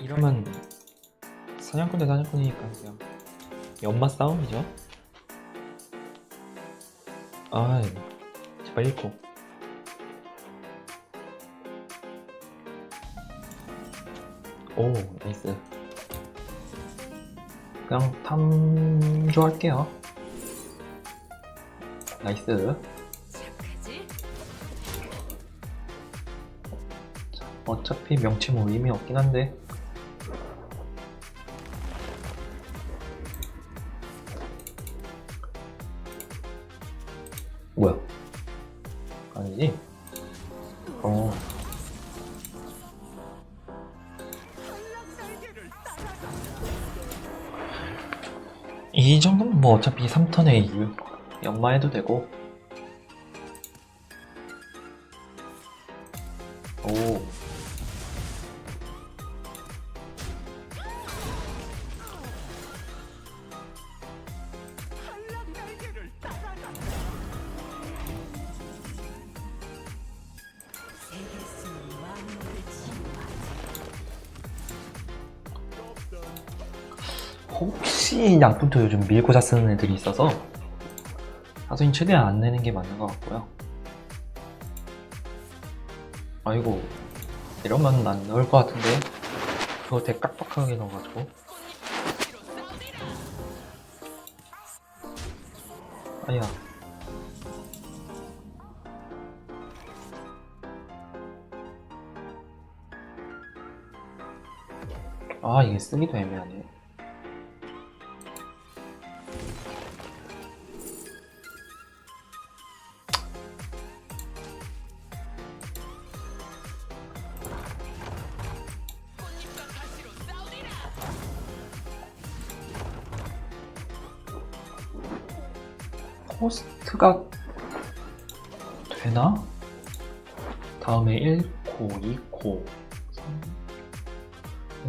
이러면 사냥꾼 대 사냥꾼이니까 그냥 연마 싸움이죠. 아, 제발 잃고. 오, 나이스. 그냥 탐조할게요. 나이스. 어차피 명치 뭐 의미 없긴 한데. 뭐야? 아니지? 어. 이 정도면 뭐 어차피 3턴에 연마해도 되고. 오. 혹시 약부터 요즘 밀고자 쓰는 애들이 있어서 사소인 최대한 안 내는 게 맞는 것 같고요. 아이고 이러면 안 넣을 것 같은데. 그거 되게 깍박하게 넣어가지고. 아야. 아 이게 쓰기도 애매하네 호스트가 되나? 다음에 1코, 2코,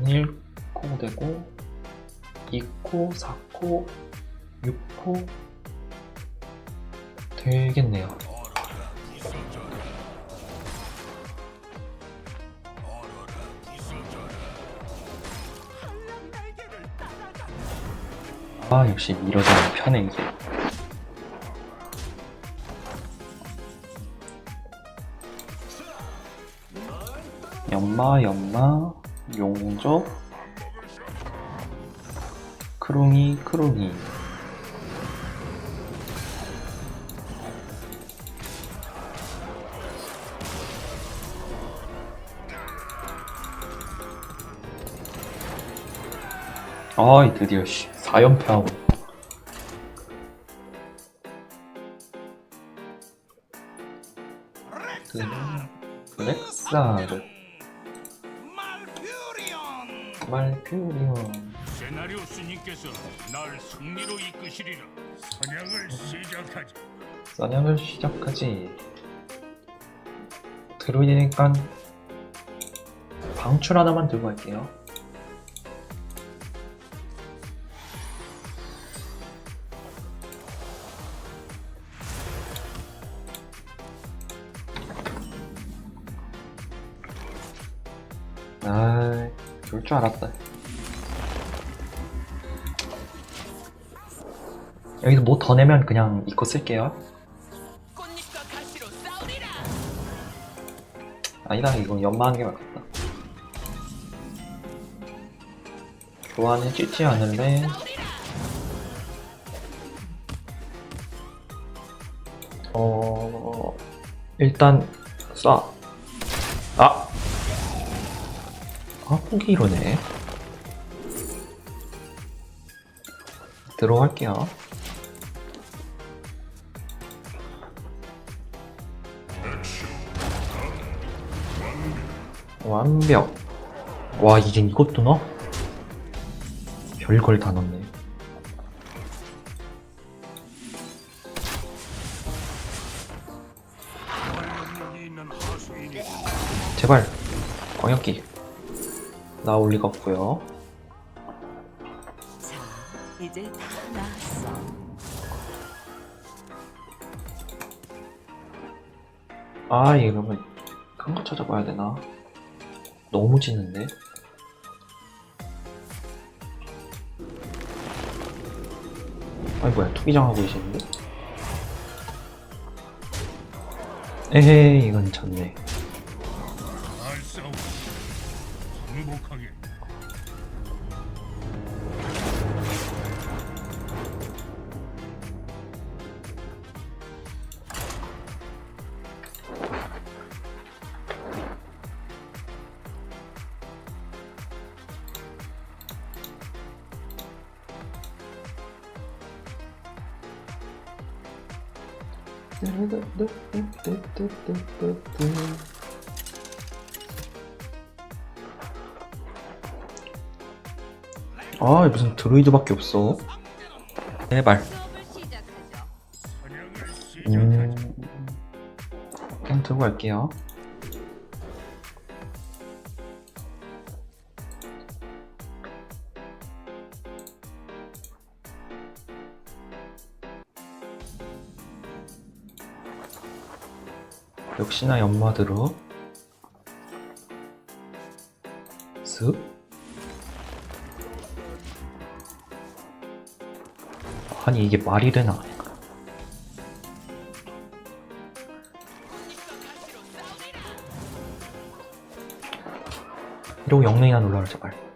1코 되고 2코, 4코, 6코 되겠네요. 아 역시 미러자는 편해 이게. 연마, 연마, 용접, 크롱이, 크롱이. 아, 드디어 씨, 4연패하고. 블랙사르. 말퓨리온 세나리오스님께서 날 승리로 이끄시리라. 사냥을 시작하지. 사냥을 시작하지. 드루이니까 방출 하나만 들고 갈게요. 아, 그럴 줄 알았다. 여기서 뭐 더 내면 그냥 이거 쓸게요. 아니다, 이거 연마하는 게 맞겠다. 교환을 찍지 않을래? 어, 일단, 쏴. 아! 아, 포기로네. 들어갈게요. 완벽. 와, 이제 이것도 넣어? 별걸 다 넣네. 제발, 광역기. 나올 리가 없고요. 자, 이제 다 나왔어. 아, 얘 그러면 큰 거 찾아봐야 되나? 너무 짖는데? 아이 뭐야 투기장하고 계시는데? 에헤이 이건 졌네 の影ドど。ドドド 아 무슨 드루이드밖에 없어? 제발. 음... 그냥 들고 갈게요. 역시나 연마드로. 슥 아니 이게 말이 되나? 이러고 영능이나 놀라라 제발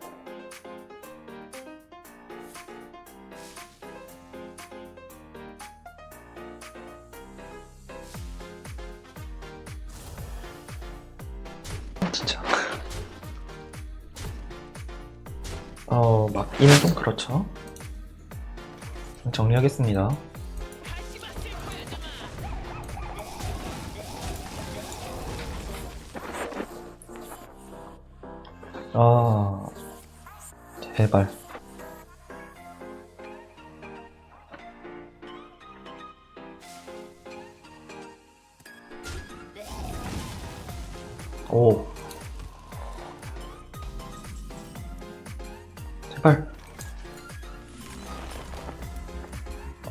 정리하겠습니다. 아 제발. 오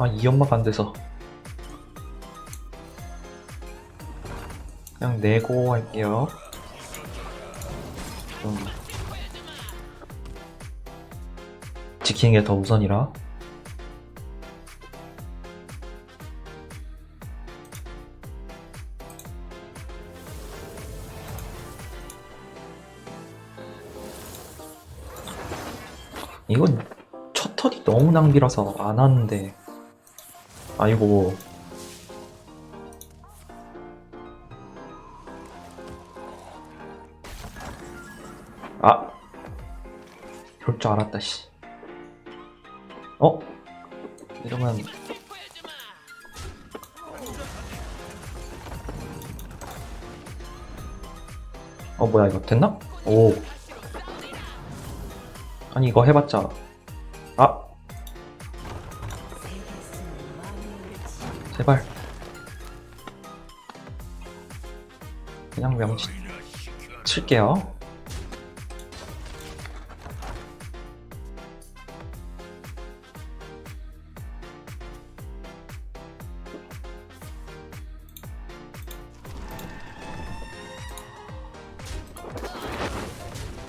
아이안 돼서. 그냥 내고 할게요. 좀 지키는 게 더 우선이라. 이건 첫 턴이 너무 낭비라서 안 하는데 아이고. 아. 그럴 줄 알았다 씨. 어? 이러면. 어 뭐야 이거 됐나? 오. 아니 이거 해봤자. 아 제발. 그냥 명치 칠게요.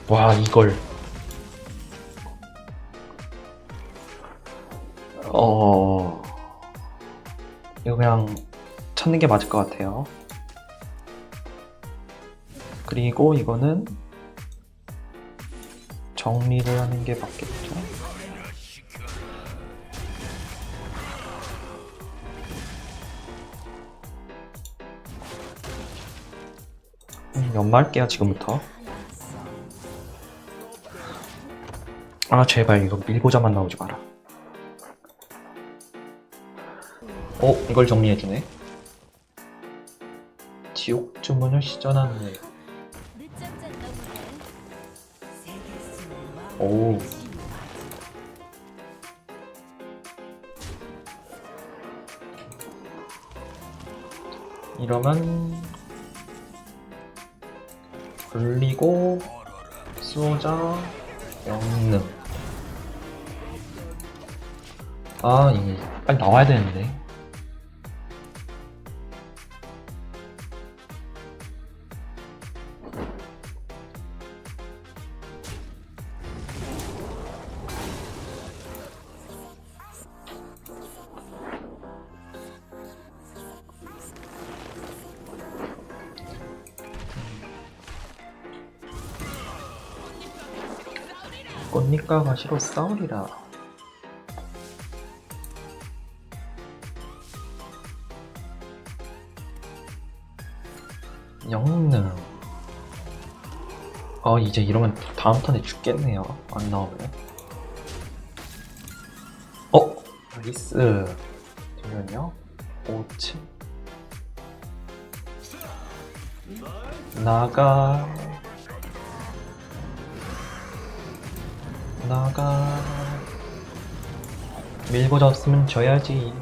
와 이걸 찾는 게 맞을 것 같아요. 그리고 이거는 정리를 하는 게 맞겠죠? 음, 연마할게요 지금부터. 아 제발 이거 밀고자만 나오지 마라. 어 이걸 정리해주네 지옥 주문을 시전하네 오 이러면 굴리고 수호자 영능. 아 이게 빨리 나와야 되는데 꽃잎과 가시로 싸우리라. 영능. 어, 이제 이러면 다음 턴에 죽겠네요. 안 나오면. 어? 나이스. 잠시만요. 오치. 나가. 나가. 밀고 잡으면 져야지.